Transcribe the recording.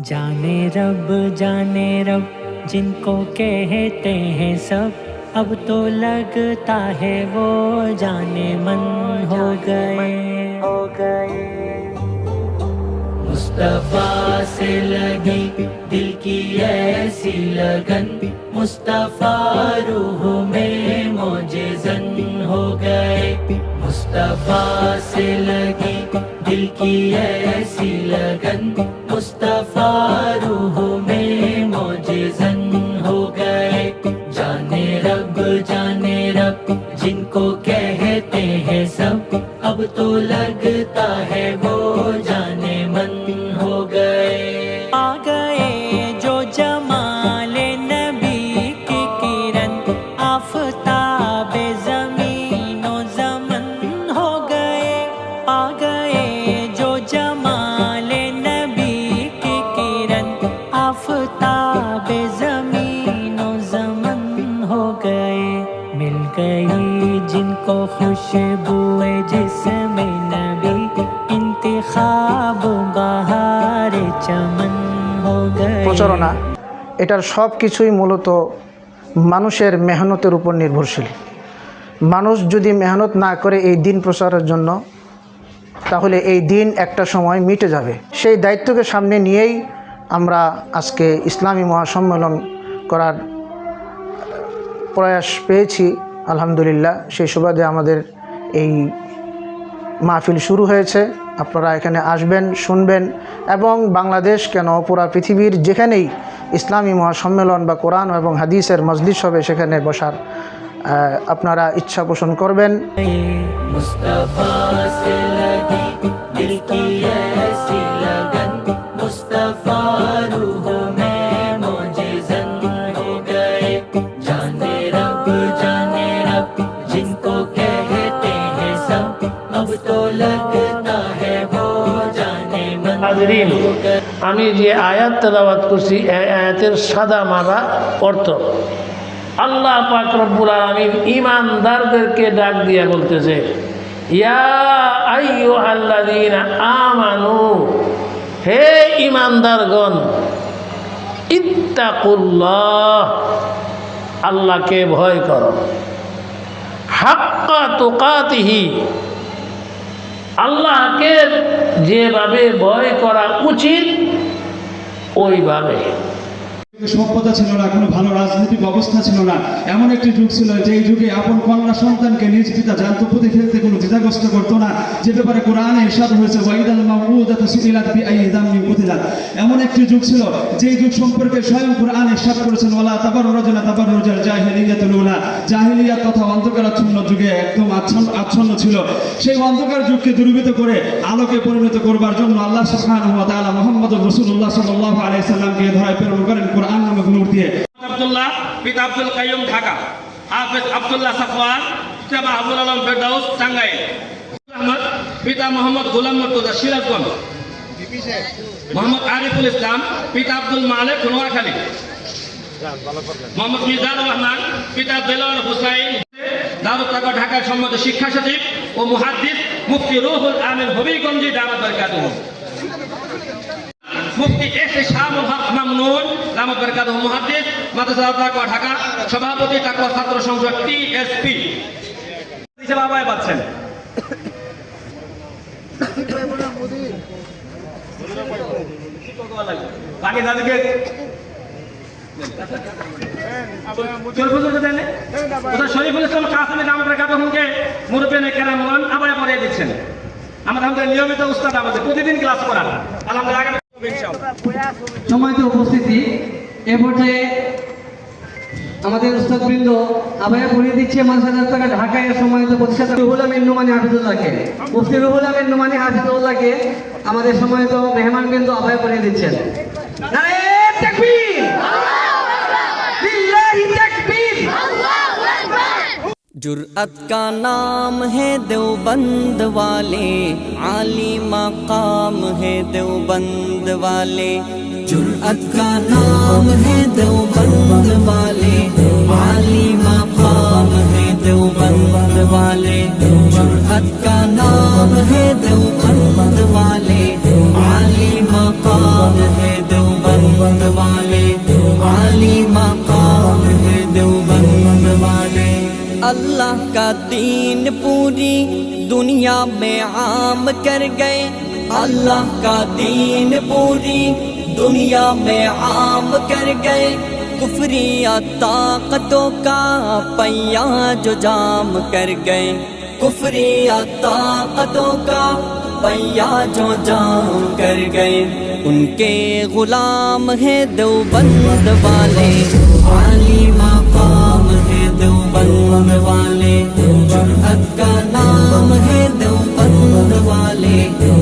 जाने रब जाने रब, जिनको कहते हैं सब। अब तो लगता है वो जाने मन हो गए। हो गए मुस्तफ़ा से लगी दिल की ऐसी लगन। मुस्तफ़ा रूह में मोजेजन हो गए। मुस्तफ़ा से लगी दिल की ऐसी लगन। Pai. गई जिनको खुशबुए जिसमें नबी इंतखाब बहार चमन हो गए প্রচারণা এটার সব কিছুই মূলত মানুষের মেহনতের উপর নির্ভরশীল মানুষ যদি মেহনত না করে এই দিন প্রচারের জন্য তাহলে এই দিন একটা সময় মিটে যাবে সেই দায়িত্বকে সামনে নিয়েই আমরা আজকে ইসলামী মহাসম্মেলন করার প্রয়াস পেয়েছি আলহামদুলিল্লাহ, সেই সুবাদে আমাদের এই মাহফিল শুরু হয়েছে। আপনারা এখানে আসবেন, শুনবেন এবং বাংলাদেশ কেন পুরা পৃথিবীর যেখানেই ইসলামী মহাসম্মেলন বা কোরআন এবং হাদিসের মজলিস হবে, সেখানে বসার আপনারা ইচ্ছা পোষণ করবেন। আমি যে আয়াত তেলাওয়াত করছি আয়াতের সাদা মারা অর্থ। আল্লাহ পাক রব্বুল আলামিন ইমানদারদেরকে ডাক দিয়ে বলতেছে আমানু, হে ইমানদারগণ ইত্তাকুল্লাহ, আল্লাহকে ভয় করো। হাক্কা তুকাতিহি আল্লাহকে যেভাবে ভয় করা উচিত ওইভাবে। সভ্যতা ছিল না, কোনো ভালো রাজনৈতিক অবস্থা ছিল না, এমন একটি যুগ ছিল যে এই যুগে আপন কন্যা সন্তানকে নিজ পিতা জান্ত প্রতি ফেলতে কোনো দ্বিধাগ্রস্ত করতো না। যে ব্যাপারে কোরআনে ইরশাদ হয়েছে, ওয়াইদাল মাউউদাতু সুইলাত বিআই দামি কুতিলাত এমন একটি যুগ ছিল যেই যুগ সম্পর্কে স্বয়ং কোরআন ইরশাদ করেছেন, ওয়ালা তাবাররুজনা তাবাররুজাল জাহিলিয়াতুল উলা জাহিলিয়াত তথা অন্ধকারাচ্ছন্ন যুগে একদম আচ্ছন্ন আচ্ছন্ন ছিল। সেই অন্ধকার যুগকে দূরীভূত করে আলোকে পরিণত করবার জন্য আল্লাহ সুবহানাহু ওয়া তাআলা মুহাম্মদুর রাসূলুল্লাহ সাল্লাল্লাহু আলাইহি সাল্লামকে ধরায় প্রেরণ করেন কোরআন। নামক নূর আব্দুল্লাহ পিতা আব্দুল কাইয়ুম, ঢাকা। হাফেজ আব্দুল্লাহ সাফওয়ান পিতা আবুল আলম ফেরদাউস, টাঙ্গাইল। পিতা মোহাম্মদ গোলাম মর্তুজা, সিরাজগঞ্জ। মোহাম্মদ আরিফুল ইসলাম, পিতা আব্দুল নোয়াখালী। মোহাম্মদ মিজানুর রহমান, পিতা হুসাইন ঢাকার সম্মত শিক্ষা সচিব ও মুহাদ্দিস মুফতি রুহুল আমিন হবিগঞ্জি দাওয়াত মুফতি এস এ বরকাতুহু মুহাদ্দিস, মাদ্রাসা তাকওয়া ঢাকা, সভাপতি তাকওয়া ছাত্র সংসদ টিএসপি। আবায় পাচ্ছেন। বাকি দাদিকে আমাদের নিয়মিত উস্তাদ আমাদের, প্রতিদিন ক্লাস করা আলহামদুলিল্লাহ আগামী তো উপস্থিতি এ পর্যায়ে আমাদের উস্তাদবৃন্দ আবায়া পড়িয়ে দিচ্ছে পাঁচ হাজার টাকা ঢাকায় সম্মানিত প্রতিষ্ঠাতা রুহুল আমিন নুমানি হাফিজুল্লাহকে। মুফতি রুহুল আমিন নুমানি হাফিজুল্লাহকে আমাদের সম্মানিত মেহমানবৃন্দ আবায়া পড়িয়ে দিচ্ছেন। जुर्अत का नाम है देवबंद वाले आली मकाम है देवबंद वाले। जुर्अत का नाम है देवबंद वाले। اللہ کا دین پوری دنیا میں عام کر گئے۔ اللہ کا دین پوری دنیا میں عام کر گئے۔ کفری طاقتوں کا پیاں جو جام کر گئے۔ کفری طاقتوں کا پیاں جو جام کر گئے۔ ان کے غلام ہیں دو دیوبند والے۔ عالمان बम वाले जो हक का नाम है दो बम वाले।